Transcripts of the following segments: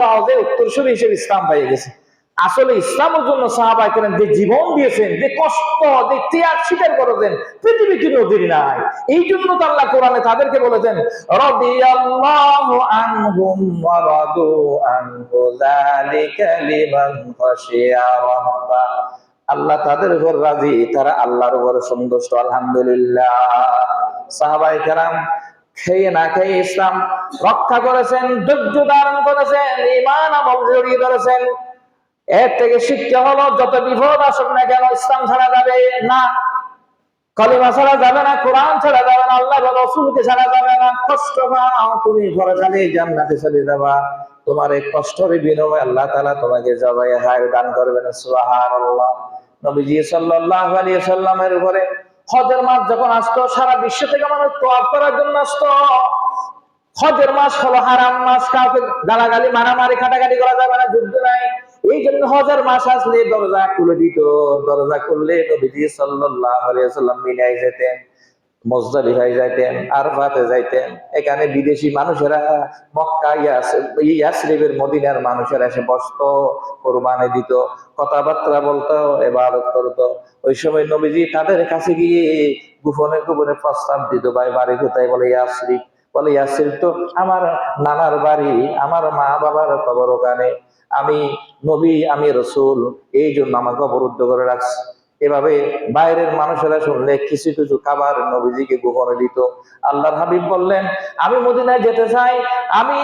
সহজে উত্তরসূরি হিসেবে ইসলাম পাইয়ে গেছে। আসলে ইসলামের জন্য সাহাবাই করেন যে জীবন দিয়েছেন, যে কষ্ট, যে ত্যাগ স্বীকার করেছেন, পৃথিবীতে নদীর নাই। এই জন্য তো আল্লাহ কোরআনে তাদেরকে বলেছেন আল্লাহ তাদের উপর রাজি, তারা আল্লাহর উপর সন্তুষ্ট, আলহামদুলিল্লাহ। সাহাবাই কারাম খেয়ে না খেয়ে ইসলাম রক্ষা করেছেন, ধৈর্য ধারণ করেছেন ইমান আমল জড়িয়ে ধরেছেন। এর থেকে শিক্ষা হলো, যত বিপদ আসুক না কেন ইসলাম ছাড়া যাবে না। কলিমা ছাড়া যাবে না, কোরআন ছাড়া যাবে না আল্লাহ রসুলকে ছাড়া যাবে না। কষ্ট পাও, তুমি পরকালে জান্নাতে চলে যাবা। তোমার এই কষ্টের বিনিময়ে আল্লাহ তাআলা তোমাকে জবাই হায় দান করবেন, সুবহানাল্লাহ। নবীজি সাল্লাল্লাহু আলাইহি সাল্লামের উপরে হজের মাস যখন আসতো, সারা বিশ্ব থেকে মানুষ তোয়াব করার জন্য আসতো। হজের মাস হলো হারাম মাস, কাউকে গালাগালি, মারামারি কাটাকাটি করা যাবে না, যুদ্ধ নাই। এই জন্য হজের মাস আসলে দরজা খুলে দিত। দরজা খুললে নবীজি সাল্লাল্লাহু আলাইহি সাল্লাম মিলাই যেতেন। মজদালিফায় যাইতেন, আরফাতে যাইতেন। এখানে বিদেশি মানুষেরা, মক্কা, ইয়াস, ইয়াসরিবের মদিনার মানুষেরা এসে বসতো, কোরবানি দিত, কথাবার্তা বলতো, এবাদত করতো। ওই সময় নবীজি তাদের কাছে গিয়ে গোপনে গোপনে প্রস্তাব দিত, ভাই, বাড়ি কোথায়? বলে ইয়াসরিফ বলে ইয়াসরিফ তো আমার নানার বাড়ি, আমার মা বাবার কবর ওখানে। আমি নবী, আমি রসুল, এই জন্য আমাকে অবরুদ্ধ করে রাখছি। এভাবে বাইরের মানুষেরা শুনলে কিছু কিছু খাবার নবীজিকে গোপনে দিত। আল্লাহর হাবিব বললেন, আমি মদিনায় যেতে চাই, আমি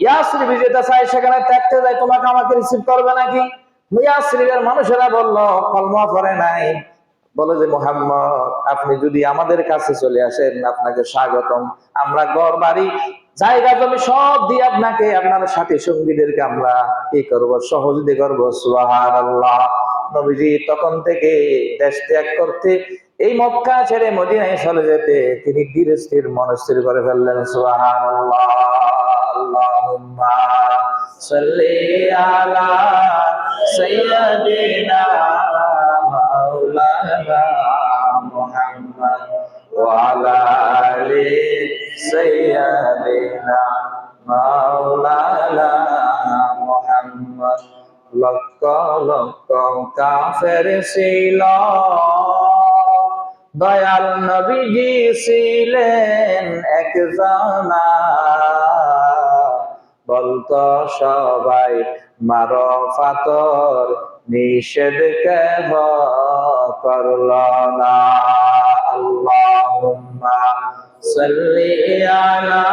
ইয়াসরিফে যেতে চাই, সেখানে থাকতে যাই তোমাকে আমাকে রিসিভ করবে নাকি? ইয়াসরিফের মানুষেরা বলল, কলমা করে নাই। বলে যে, মোহাম্মদ, আপনি যদি আমাদের কাছে চলে আসেন, আপনাকে স্বাগতম। আমরা ঘর বাড়ি, জায়গা জমি সব দিয়ে আপনাকে, আপনার সাথী সঙ্গীদেরকে আমরা কি করব? সহযোগী করব? সুবাহান আল্লাহ নবীজি তখন থেকে দেশ ত্যাগ করতে এই মক্কা ছেড়ে মদিনায় চলে যেতে তিনি ধীরে স্থির মনস্থির করে ফেললেন মাওলানা মুহাম্মদ। লক্ষ লক্ষ কাফের ছিল দয়াল নবীজি ছিলেন একজনা। বলতো সবাই মার ফাতর নিষেধ কেহ করল না। আল্লাহুম্মা সাল্লি আলা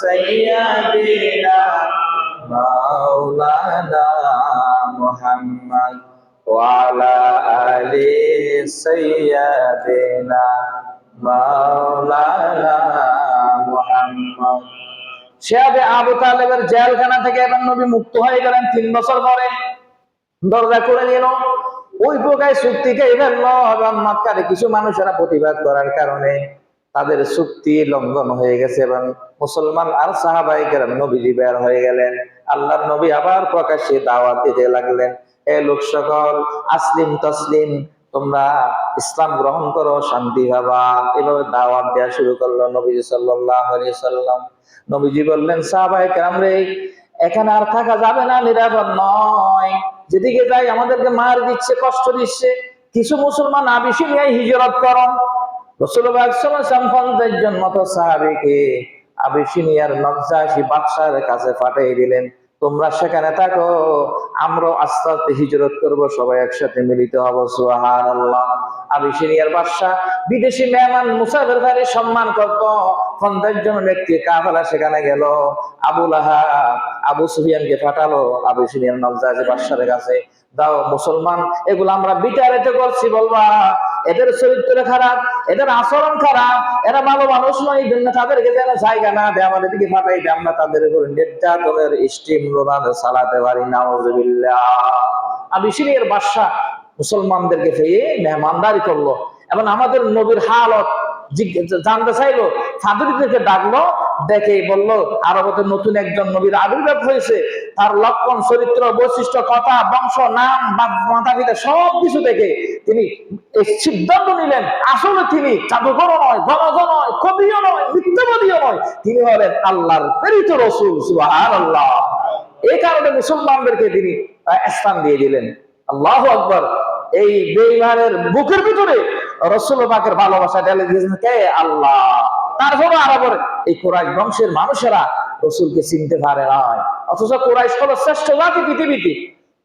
সাইয়্যিদিনা মাওলানা মুহাম্মদ ওয়ালা আলি সাইয়্যিদিনা মাওলানা মুহাম্মদ। শেয়াবে আবু তালেবের জেলখানা থেকে এবার নবী মুক্ত হয়ে গেলেন তিন বছর পরে। দরজা করে নিল ওই প্রকার চুক্তিকে ফেলল এবং মক্কারে কিছু মানুষেরা প্রতিবাদ করার কারণে তাদের চুক্তি লঙ্ঘন হয়ে গেছে এবং মুসলমান আর গেলেন নবীজি বের হয়ে গেলেন। আল্লাহর নবী আবার প্রকাশ্যে দাওয়াত দিতে লাগলেন। এ লোক সকল, আসলিম তসলিম, তোমরা ইসলাম গ্রহণ করো, শান্তি হবা এভাবে দাওয়াত দেওয়া শুরু করল নবীজি সাল্লাম নবীজি বললেন সাহাবাই কেরাম রে, এখানে আর থাকা যাবে না, নিরাপদ নয়। যেদিকে যাই, আমাদেরকে মার দিচ্ছে, কষ্ট দিচ্ছে। কিছু মুসলমান আবিসি নিয়ে হিজরত করন রসুলের মতো সাহাবিকে আবিসিনিয়ার নকশাসী বাদশার কাছে পাঠিয়ে দিলেন, তোমরা সেখানে থাকো আমরাও আস্তে আস্তে হিজরত করব, সবাই একসাথে মিলিত হব। সুহান আল্লাহ আবিসিনিয়ার বাদশাহ বিদেশি মেহমান সম্মান করত। ব্যক্তি সেখানে গেল। আবুল আহা আবু সুফিয়ানকে পাঠালো আবিসিনিয়ার নকশাসী বাদশার কাছে। দাও মুসলমান, এগুলো আমরা বিচারিত করছি, বলবা এদের চরিত্র খারাপ, এদের আচরণ খারাপ, এরা ভালো মানুষ নয় জন্য তাদেরকে যেন জায়গা না দেয়, আমাদের দিকে ফাটাই দেয়। আমরা তাদের উপর নির্যাতনের স্টিম রোনাদ চালাতে পারি নাউজুবিল্লাহ। আবিসিনিয়ার বাদশা মুসলমানদেরকে পেয়ে মেহমানদারি করল। এবং আমাদের নবীর হালত জানতে চাইলো, সাদুরিদেরকে ডাকলো দেখে বলল, আরবতে নতুন একজন নবীর আবির্ভাব হয়েছে। তার লক্ষণ, চরিত্র, বৈশিষ্ট্য, কথা, বংশ, নাম মাতা পিতা সব কিছু দেখে তিনি সিদ্ধান্ত নিলেন, আসলে তিনি জাদুঘরও নয় গণজ নয়, কবিও নয়, মিথ্যাবাদীও নয়। তিনি হলেন আল্লাহর প্রেরিত রসুল, সুবহানাল্লাহ। এই কারণে মুসলমানদেরকে তিনি স্থান দিয়ে দিলেন। আল্লাহ আকবর। এই বেইমানের বুকের ভিতরে রসুল পাকের ভালোবাসা ঢেলে দিয়েছেন কে? আল্লাহ। তারপরে আরবের এই কোরআশ বংশের মানুষেরা রসুলকে চিনতে পারে নয় অথচ কোরআশ হলো শ্রেষ্ঠ জাতি পৃথিবীতে।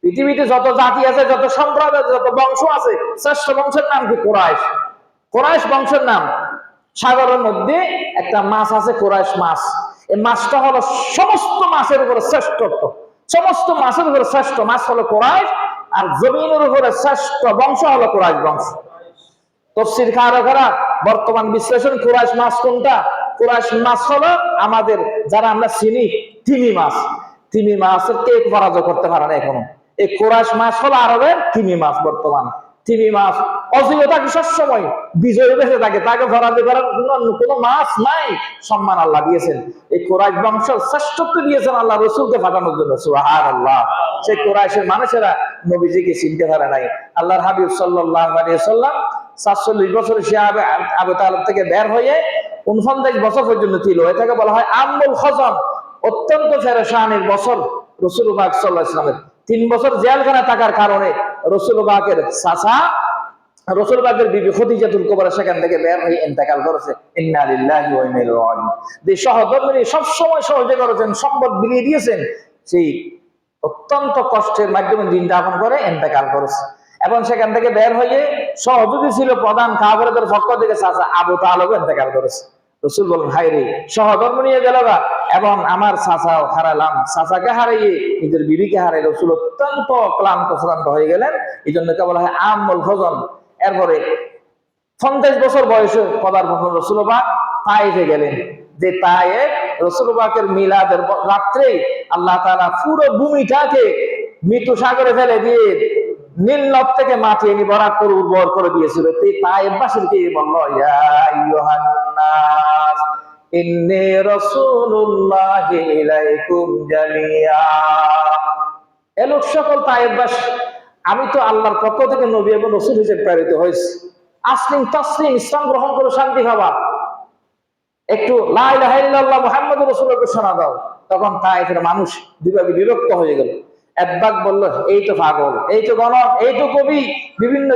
পৃথিবীতে যত জাতি আছে, যত সম্প্রদায় যত বংশ আছে, শ্রেষ্ঠ বংশের নাম কি কোরআশ কোরআশ বংশের নাম সাগরের মধ্যে একটা মাছ আছে কোরআশ মাছ। এই মাছটা হলো সমস্ত মাছের উপরে শ্রেষ্ঠত্ব। সমস্ত মাছের উপরে শ্রেষ্ঠ মাছ হলো কোরআশ আর জমিনের উপরে শ্রেষ্ঠ বংশ হলো কোরআশ বংশ। তফসির বর্তমান বিশ্লেষণ কুরাইশ মাছ কোনটা? কুরাইশ মাছ হলো আমাদের যারা আমরা চিনি, তিমি মাছ। তিমি মাছের কে পরাজয় করতে পারে না এখনও। এই কুরাইশ মাছ হলো আরবের তিমি মাছ বর্তমান। তিমি মাছ থাকে সবসময় বেঁচে থাকে, তাকে করার কোনো মাছ নাই, সম্মান আল্লাহ দিয়েছেন। এই কোরআশ বংশ শ্রেষ্ঠত্ব দিয়েছেন আল্লাহ রসুলকে পাঠানোর জন্য সুহার আল্লাহ সেই কোরআশের মানুষেরা নবীজিকে চিনতে পারে নাই। আল্লাহর হাবিব সাল্লাহ সাল্লাম সাতচল্লিশ বছর সে আবে আবু তালেব থেকে বের হয়ে উনপঞ্চাশ বছর পর্যন্ত ছিল। এটাকে বলা হয় আমুল খজম। অত্যন্ত ফেরেশানির বছর রসুলবাগ সাল্লাহ ইসলামের তিন বছর জেলখানে থাকার কারণে রসুলবাগের চাচা রসুলবাগের বিবি সেখান থেকে বের হয়ে ইন্তেকাল করেছে। সহধর্মিনী সব সময় সহজে করেছেন, সম্পদ বিলিয়ে দিয়েছেন, সেই অত্যন্ত কষ্টের মাধ্যমে দিন যাপন করে ইন্তেকাল করেছে। এবং সেখান থেকে বের হয়ে সহযোগী ছিল প্রধান কাবরদের পক্ষ থেকে চাচা আবু তালব ইন্তেকাল করেছে। রসুল বলেন হাই রে, সহধর্ম নিয়ে গেল এবং আমার চাচাও হারালাম। চাচাকে হারিয়ে নিজের বিবিকে হারাই রসুল অত্যন্ত ক্লান্ত, শ্রান্ত হয়ে গেলেন। এই জন্য কে বলা হয় আমল ভজন এরপরে পঞ্চাশ বছর বয়সে পদার্পণ রসুলবা তাইফে গেলেন। যে তায়ে রসুলবাকের মিলাদের রাত্রে আল্লাহ তারা পুরো ভূমিটাকে মৃত্যু সাগরে ফেলে দিয়ে নীল নদ থেকে মাটি এনে বরাক করে উর্বর করে দিয়েছিল। তে তাইবাসীরকে বলল, ইয়া আইয়ুহান নাস ইন্নী রাসূলুল্লাহি ইলাইকুম জামিয়া। এ লোক সকল তাইবাসী আমি তো আল্লাহর পক্ষ থেকে নবী এবং রসুল হিসেবে প্রেরিত হয়েছি। আসলিম তসলিম ইসলাম গ্রহণ করে শান্তি হবা। একটু লাইল্লাহ মোহাম্মদ রসুলের ঘোষণা দাও। তখন তাইফের মানুষ বিভাগে বিরক্ত হয়ে গেল। একবাক বলল, এই তো পাগল, এই তো গণক, এই তো কবি। বিভিন্ন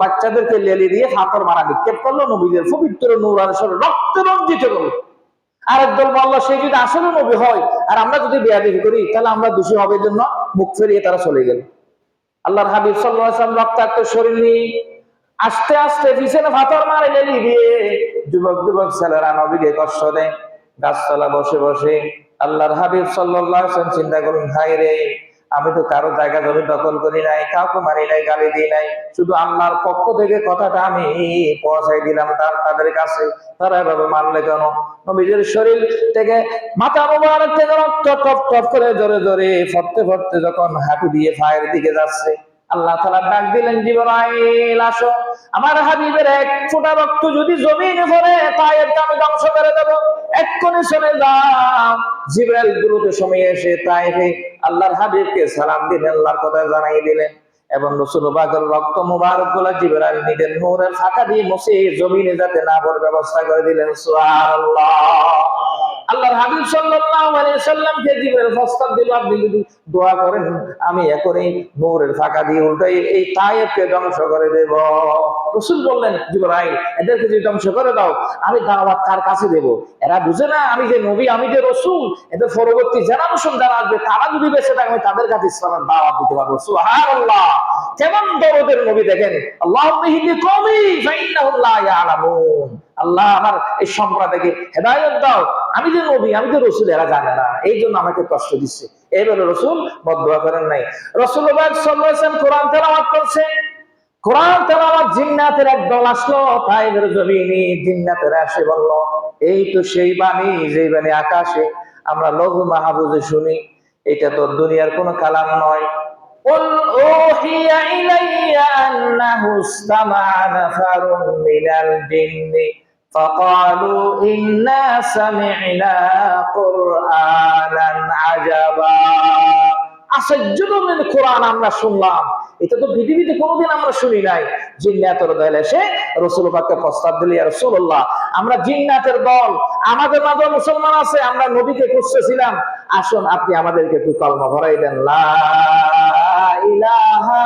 বাচ্চাদেরকে লেলি দিয়ে হাতর মারা নিক্ষেপ করল, নবীদের পবিত্র নূরান রক্ত রঞ্জিত করল। আরেক দল বলল, সে যদি আসলে নবী হয়, আর আমরা যদি বেয়াদিফি করি, তাহলে আমরা দোষী হবে জন্য মুখ ফেরিয়ে তারা চলে গেল। আল্লাহর হাবিব সাল্লাম রক্তাক্ত শরীর নিয়ে আস্তে আস্তে পিছনে ভাতর মারে লেলি দিয়ে যুবক যুবক ছেলেরা নবীকে কষ্ট দেয়। গাছতলা বসে বসে আল্লাহর হাবিব সাল্লাহ চিন্তা করুন হাই রে, আমি তো কারও জায়গা জমি দখল করি নাই, কাউকে মারি নাই, গালি দিই নাই, শুধু আল্লাহর পক্ষ থেকে কথাটা আমি পৌঁছাই দিলাম তার, তাদের কাছে। তারা এভাবে মানলে কেন? নবীজের শরীর থেকে মাথা মোবারক থেকে রক্ত টপ টপ করে জোরে জোরে ফটতে ফটতে যখন হাঁটু দিয়ে ফায়ের দিকে যাচ্ছে আল্লাহ তালা ডাক দিলেন জীবনাইল আসো। আমার হাবিবের এক ফোঁটা রক্ত যদি জমিনে পড়ে তাই আমি ধ্বংস করে দেবো। এক্ষুনি চলে যাও। জিব্রাইল দ্রুত সময় এসে তাই আল্লাহর হাবিবকে সালাম দিলেন আল্লাহর কথা জানাই দিলেন এবং রসুল বাগের রক্ত মুবারকগুলা জিবরাইল নিজের নূরের ফাঁকা দিয়ে মুছে জমিনে যাতে না ব্যবস্থা করে দিলেন। সুবহানাল্লাহ। আল্লাহর হাবিব সাল্লাল্লাহু আলাইহি সাল্লামকে জিবরাইল প্রস্তাব দিল, আপনি যদি দোয়া করেন, আমি এখনই নূরের ফাঁকা দিয়ে উল্টাই এই তায়েবকে ধ্বংস করে দেব। রসুল বললেন, জিবরাইল, এদেরকে যদি ধ্বংস করে দাও, আমি দাওয়াত কার কাছে দেব? এরা বুঝে না, আমি যে নবী, আমি যে রসুল, এদের পরবর্তী জেনারেশন যারা আসবে, তারা যদি বেঁচে থাকে, আমি তাদের কাছে ইসলামের দাওয়াত দিতে পারব। সুবহানাল্লাহ। কেমন দরদের নবী দেখেন? আল্লাহুম্মা হিদি কওমি ফাইন্নাহুম লা ইয়ালামুন। আল্লাহ আমার এই সম্প্রদায়কে হেদায়ত দাও আমি যে নবী আমি যে রসুল এরা জানে না এই জন্য আমাকে কষ্ট দিচ্ছে এইভাবে রসুল বদয়া করেন নাই রসুল কোরআন তেলাওয়াত করছে কোরআন তেলাওয়াত জিন্নাতের এক দল আসলো তাইদের জমিনি জিন্নাতের আসে বলল এই তো সেই বাণী যেই বাণী আকাশে আমরা লঘু মাহবুজে শুনি এটা তো দুনিয়ার কোনো কালাম নয় قل أوحي إلي أنه استمع نفر من الجن فقالوا إنا سمعنا قرآنا عجبا আশ্চর্যজনক কোরআন আমরা শুনলাম এটা তো পৃথিবীতে কোনোদিন আমরা শুনি নাই জিন্নাতের দল এসে রসুল পাককে প্রস্তাব দিলি রসুল্লাহ আমরা জিন্নাতের দল আমাদের মাঝে মুসলমান আছে আমরা নবীকে খুঁজতেছিলাম আসুন আপনি আমাদেরকে একটু কলমা ভরাই দেন লা ইলাহা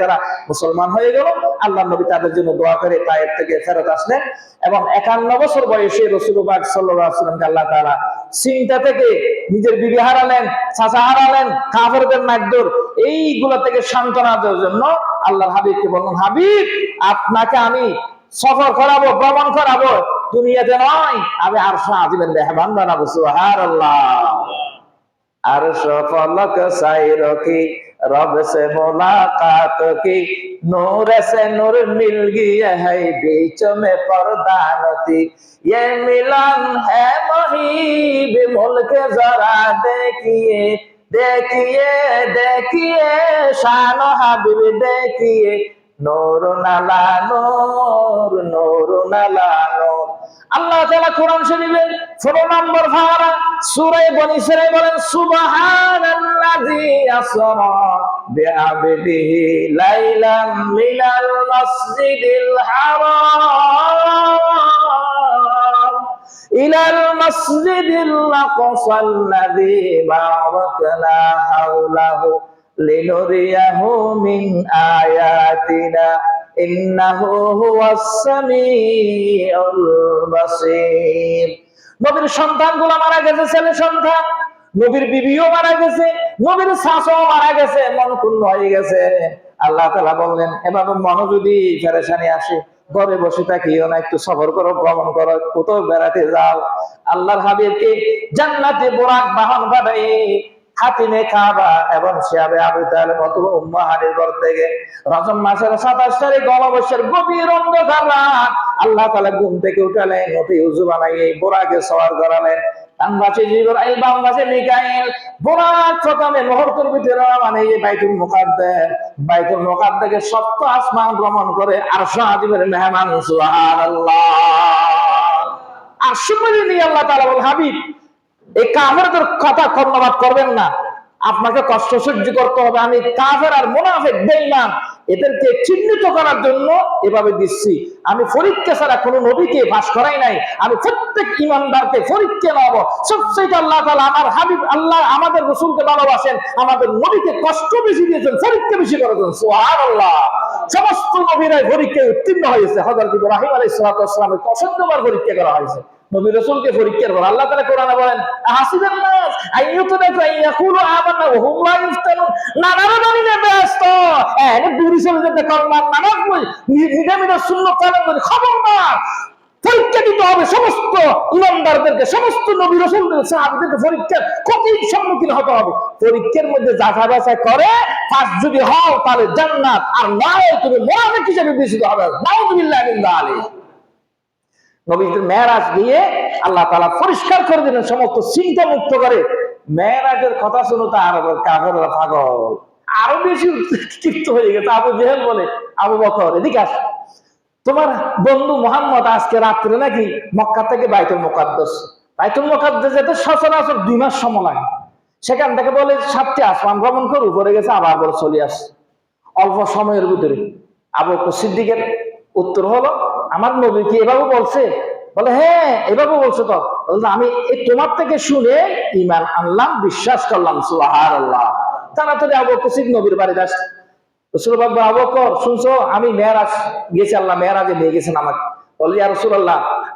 তারা মুসলমান হয়ে গেল। আল্লাহ নবী তাদের জন্য দোয়া করে তায়েব থেকে ফেরত আসলেন এবং একান্ন বছর বয়সে রসুলবাগ সাল্লামকে আল্লাহ তাআলা চিন্তা থেকে নিজের বিবি হারালেন, চাচা হারালেন কাফেরদের মাকদুর এইগুলো থেকে সান্ত্বনা দেওয়ার জন্য আল্লাহর হাবিবকে বললেন, হাবিব, আপনাকে আমি সফর করাবো, ভ্রমণ করাবো দুনিয়াতে নয় আমি আর আজিবেন রেহমান বানাবো সুবহানাল্লাহ अर्श फलक साइर की रब से मुलाकात की नूर से नूर मिल गया है बीच में पर्दा नती ये मिलन है मुहीब मुल्क जरा देखिए देखिए देखिए शान हबीब देखिए नूर नाला नूर नूर नाला नूर আল্লাহ তাআলা কোরআন শরীফের 16 নম্বর পারা সূরা বনি ইসরাঈল বলেন, সুবহানাল্লাযী আসরা বিআবদিহি লাইলাম মিনাল মাসজিদিল হারাম, ইলাল মাসজিদিল আকসা আল্লাযী বারাকনা হাওলাহু লিনুরিয়াহু মিন আয়াতিনা। নবীর সন্তানগুলো মারা গেছে, ছেলে সন্তান। নবীর বিবিও মারা গেছে, নবীর শাশও মারা গেছে, মন পূর্ণ হয়ে গেছে। আল্লাহ তাআলা বললেন, এভাবে মন যদি ফেরেশানি আসে, ঘরে বসে থাকিও না, একটু সফর করো, ভ্রমণ করো কোথাও বেড়াতে যাও। আল্লাহর হাবিবকে জান্নাতে বোরাক বাহন পাঠাই হাতিমে খাবা এবং শিয়াবে আবু তালেব অথবা উম্মাহানির ঘর থেকে রজব মাসের সাতাশ তারিখ অমাবস্যার গভীর অন্ধকার রাত আল্লাহ তালা ঘুম থেকে উঠালেন, নবী উজু বানাইয়ে বোরাকে সওয়ার করালেন। আর আল্লাহ হাবিব এই কাফেরদের কথা কর্ণপাত করবেন না। আপনাকে কষ্ট সহ্য করতে হবে। আমি কাফের আর মুনাফিক বেঈমান এদেরকে চিহ্নিত করার জন্য এভাবে দিচ্ছি। আমি পরীক্ষা ছাড়া কোনো নবীকে বাস করাই নাই। আমি প্রত্যেক ইমানদারকে পরীক্ষা নেব। সবচেয়ে আল্লাহ তাআলা আমার হাবিব, আল্লাহ আমাদের রসুলকে ভালোবাসেন। আমাদের নবীকে কষ্ট বেশি দিয়েছেন পরীক্ষা বেশি করেছেন। সুবহানাল্লাহ। সমস্ত নবীরাই পরীক্ষায় উত্তীর্ণ হয়েছে। হযরত ইব্রাহিম আলাইহিস সালামের অসংখ্যবার পরীক্ষা করা হয়েছে। নবী রাসূলকে পরীক্ষার পর আল্লাহ তাআলা কোরআনে বলেন হাসিবেন নাস আইয়ুতনাকা ইয়াকুলু আমান্না ওয়া হুম লা না ব্যস্ত চলে যেতে সুন্নাত চালান করে পরীক্ষা দিতে হবে সমস্ত ইমানদারদেরকে, সমস্ত নবী রসুলদের পরীক্ষার কঠিন সম্মুখীন হতে হবে। পরীক্ষার মধ্যে যাচাই বাছাই করে ফার্স্ট যদি হও তাহলে জান্নাত, আর না হয় তুমি মোনাফিক হিসেবে বিবেচিত হবে। নাউযুবিল্লাহি মিন নবীদের মেয়েরাজ দিয়ে আল্লাহ তালা পরিষ্কার করে দিলেন, সমস্ত চিন্তা মুক্ত করে। মেয়েরাজের কথা শুনো তা, আর কাগররা পাগল। আরও বেশি উত্তেজিত হয়ে গেছে, আবু জেহেল বলে, আবু বকর, এদিকে আস। তোমার বন্ধু মোহাম্মদ আজকে রাত্রে নাকি মক্কা থেকে বাইতুল মোকাদ্দাস। বাইতুল মোকাদ্দাস যেতে সচরাচর দুই মাস সময় লাগে। সেখান থেকে বলে, সাতটি আসমান ভ্রমণ করে, উপরে গেছে, আবার বলে চলে আসে। অল্প সময়ের ভিতরে। আবু সিদ্দিকের উত্তর হলো আমার নবী কি এভাবে বলছে? বলে হ্যাঁ এভাবে বলছো তো। আমি তোমার থেকে শুনে ইমান আনলাম, বিশ্বাস করলাম সুহার আল্লাহ তাড়াতাড়ি আবু কুসিদ নবীর বাড়িতে আসছে।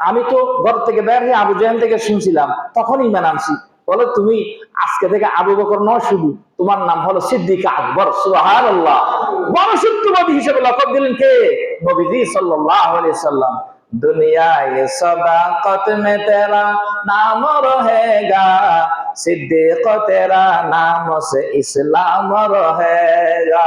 আমি তো ঘর থেকে আবু থেকে শুনছিলাম, তখন ইমান আনছি। বলে, তুমি আজকে থেকে আবু নয়, শুধু তোমার নাম হলো সিদ্দিক আকবর সুহার আল্লাহ বড় সত্যবাদী হিসেবে লকব দিলেন কে? নবীজি সাল্লাল্লাহু আলাইহি সাল্লাম दुनिया ये सदाकत में तेरा नाम रहेगा सिद्दीक तेरा नाम से इस्लाम रहेगा